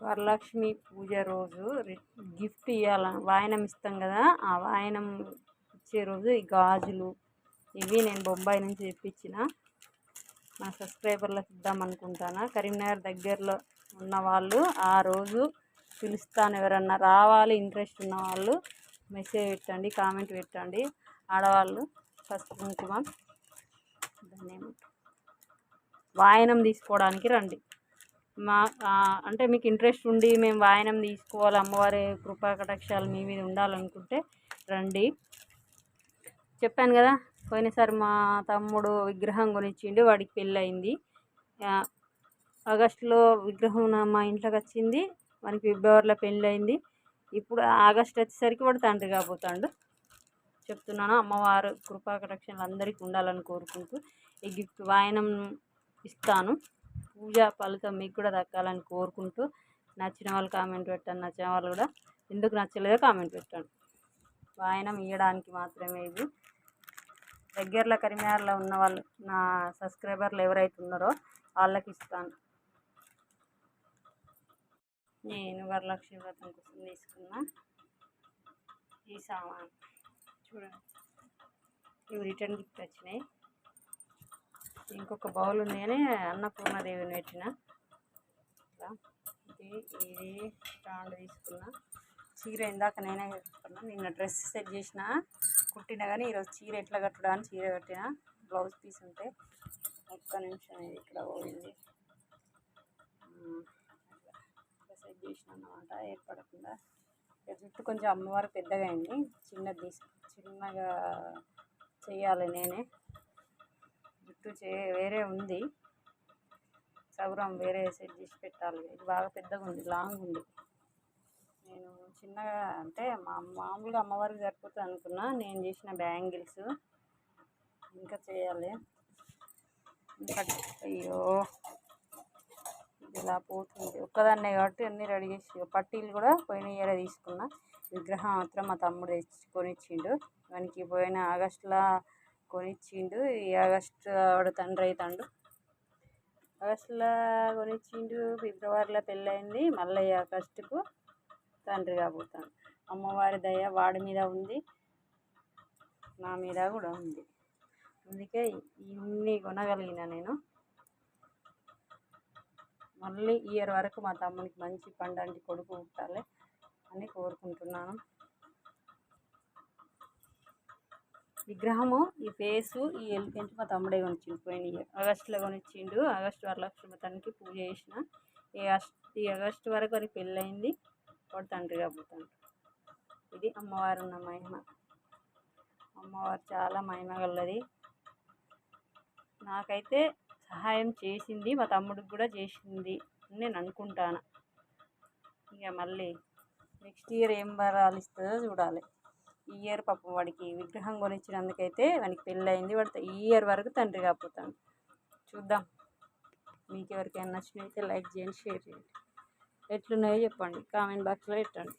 వరలక్ష్మి పూజ రోజు గిఫ్ట్ ఇవ్వాల వాయనం ఇస్తాం కదా ఆ వాయనం ఇచ్చే రోజు ఈ గాజులు ఇవి నేను బొంబాయి నుంచి తెప్పించిన. నా సబ్స్క్రైబర్లకు ఇద్దాం అనుకుంటాను. కరీంనగర్ దగ్గరలో ఉన్న వాళ్ళు ఆ రోజు పిలుస్తాను ఎవరన్నా. రావాలి ఇంట్రెస్ట్ ఉన్న వాళ్ళు మెసేజ్ పెట్టండి కామెంట్ పెట్టండి. ఆడవాళ్ళు ఫస్ట్ కుంకుమ దాన్ని వాయనం తీసుకోవడానికి రండి. మా అంటే మీకు ఇంట్రెస్ట్ ఉండి మేము వాయనం తీసుకోవాలి అమ్మవారి కృపా కటాక్షాలు మీ మీద ఉండాలనుకుంటే రండి. చెప్పాను కదా పోయినసారి మా తమ్ముడు విగ్రహం కొనిచ్చిండు వాడికి పెళ్ళయింది. ఆగస్టులో విగ్రహం మా ఇంట్లోకి వచ్చింది మనకి ఫిబ్రవరిలో పెళ్ళయింది. ఇప్పుడు ఆగస్ట్ వచ్చేసరికి వాడు తండ్రి కాబోతాడు. చెప్తున్నాను అమ్మవారు కృపా కటాక్షాలు అందరికీ ఉండాలని కోరుకుంటూ ఈ గిఫ్ట్ వాయనం ఇస్తాను. పూజ ఫలితం మీకు కూడా దక్కాలని కోరుకుంటూ నచ్చిన వాళ్ళు కామెంట్ పెట్టండి నచ్చిన వాళ్ళు కూడా ఎందుకు నచ్చలేదో కామెంట్ పెట్టండి. వాయనం ఇవ్వడానికి మాత్రమే ఇది. దగ్గరలో కరీంనగర్లో ఉన్న వాళ్ళు నా సబ్స్క్రైబర్లు ఎవరైతే ఉన్నారో వాళ్ళకి ఇస్తాను. నేను వరలక్ష్మి వ్రతం కోసం తీసుకున్న ఈ సామాన్. చూడండి. ఇవి రిటర్న్ గిఫ్ట్ వచ్చినాయి. ఇంకొక బౌల్ ఉంది అని అన్నపూర్ణదేవిని పెట్టిన. ఇట్లా ఇది ఇది స్టాండ్ తీసుకున్నా. చీర ఇందాక నేనే కట్టుకున్నా. నిన్న డ్రెస్ సెట్ చేసిన కుట్టిన కానీ ఈరోజు చీర ఎట్లా కట్టడా అని చీర కట్టిన. బ్లౌజ్ పీస్ ఉంటే ఒక్క నిమిషం ఇది ఇక్కడ పోయింది. సెట్ చేసిన అన్నమాట ఏర్పడకుండా. జుట్టు కొంచెం అమ్మవారు పెద్దగా అయింది. చిన్నది చిన్నగా చేయాలి నేనే. గిఫ్ట్ చే వేరే ఉంది. సౌరం వేరే సెట్ చేసి పెట్టాలి. ఇది బాగా పెద్దగా ఉంది లాంగ్ ఉంది. నేను చిన్నగా అంటే మా మామూలుగా అమ్మవారికి సరిపోతుంది అనుకున్నా. నేను చేసిన బ్యాంగిల్స్ ఇంకా చేయాలి. ఇంకా అయ్యో! ఇది ఇలా పోతుంది. ఒక్కదాన్నే కాబట్టి అన్నీ రెడీ చేసి పట్టీలు కూడా పోయిన ఇయర్ తీసుకున్నా. విగ్రహం మాత్రం మా తమ్ముడు తెచ్చుకొని ఇచ్చిండు దానికి పోయిన ఆగస్టులో కొనిచ్చిండు. ఈ ఆగస్ట్ ఆవిడ తండ్రి అవుతాడు ఆగస్టులో కొనిచ్చిండు ఫిబ్రవరిలో పెళ్ళయింది. మళ్ళీ ఆగస్టుకు తండ్రి కాబోతాడు. అమ్మవారి దయ వాడి మీద ఉంది నా మీద కూడా ఉంది. అందుకే ఇన్ని కొనగలిగిన నేను. మళ్ళీ ఇయర్ వరకు మా తమ్మునికి మంచి పండంటి కొడుకు పుట్టాలి అని కోరుకుంటున్నాను. విగ్రహము ఈ ఫేసు ఈ ఎలిఫెంట్ మా తమ్ముడే కొనిచ్చిండు పోయిన ఇయర్. ఆగస్టులో కొనిచ్చిండు. ఆగస్టు వరలక్ష్మి తనకి పూజ చేసిన. ఈ ఈ ఆగస్టు వరకు వారికి పెళ్ళయింది. వాడు తండ్రి కాబోతాడు. ఇది అమ్మవారు ఉన్న మహిమ. అమ్మవారు చాలా మహిమ గలది. నాకైతే సహాయం చేసింది మా తమ్ముడికి కూడా చేసింది అని నేను అనుకుంటాను. ఇక మళ్ళీ నెక్స్ట్ ఇయర్ ఏం వరాలు ఇస్తుందో చూడాలి. ఈ ఇయర్ పాపం వాడికి విగ్రహం కొనిచ్చినందుకైతే వానికి పెళ్ళి అయింది వాడు ఈ ఇయర్ వరకు తండ్రి కాకపోతాడు చూద్దాం. మీకు ఎవరికైనా నచ్చినైతే లైక్ చేయండి షేర్ చేయండి. ఎట్లున్నాయో చెప్పండి. కామెంట్ బాక్స్లో పెట్టండి.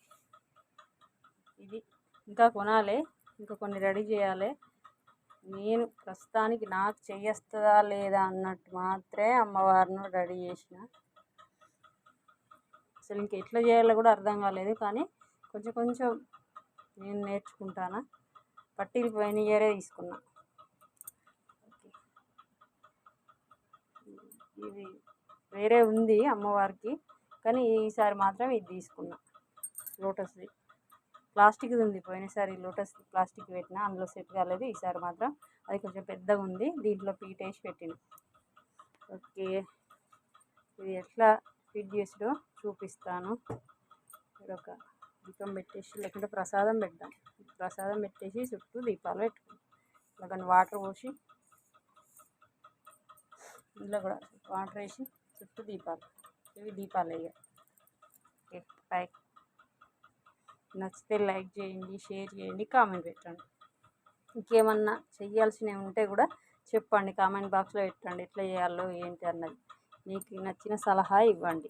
ఇది ఇంకా కొనాలి. ఇంకా కొన్ని రెడీ చేయాలి. నేను ప్రస్తుతానికి నాకు చెయ్యొస్తుందా లేదా అన్నట్టు మాత్రమే అమ్మవారిని రెడీ చేసిన. అసలు ఇంక ఎట్లా చేయాలో కూడా అర్థం కాలేదు. కానీ కొంచెం కొంచెం నేను నేర్చుకుంటాను? పట్టీలు పోయిన ఇయరే తీసుకున్నా. ఇది వేరే ఉంది అమ్మవారికి కానీ ఈసారి మాత్రం ఇది తీసుకున్నా. లోటస్ది. ప్లాస్టిక్ది ఉంది. పోయినసారి లోటస్ ప్లాస్టిక్ పెట్టిన అందులో సెట్ కాలేదు. ఈసారి మాత్రం అది కొంచెం పెద్దగా ఉంది. దీంట్లో పీట్ వేసి పెట్టిన. ఓకే. ఇది ఎట్లా ఫిట్ చేసుడో చూపిస్తాను. ఇక్కడ ఒక దీపం పెట్టేసి లేకుంటే ప్రసాదం పెడదాం. ప్రసాదం పెట్టేసి చుట్టూ దీపాలు పెట్టుకుంటాం. ఇలా వాటర్ పోసి ఇందులో కూడా వాటర్ వేసి చుట్టూ దీపాలు ఇవి దీపాలు అయ్యాయి ఓకే నచ్చితే లైక్ చేయండి షేర్ చేయండి కామెంట్ పెట్టండి. ఇంకేమన్నా చెయ్యాల్సినవి ఉంటే కూడా చెప్పండి కామెంట్ బాక్స్లో పెట్టండి ఎట్లా చేయాలో ఏంటి అన్నది. మీకు నచ్చిన సలహా ఇవ్వండి.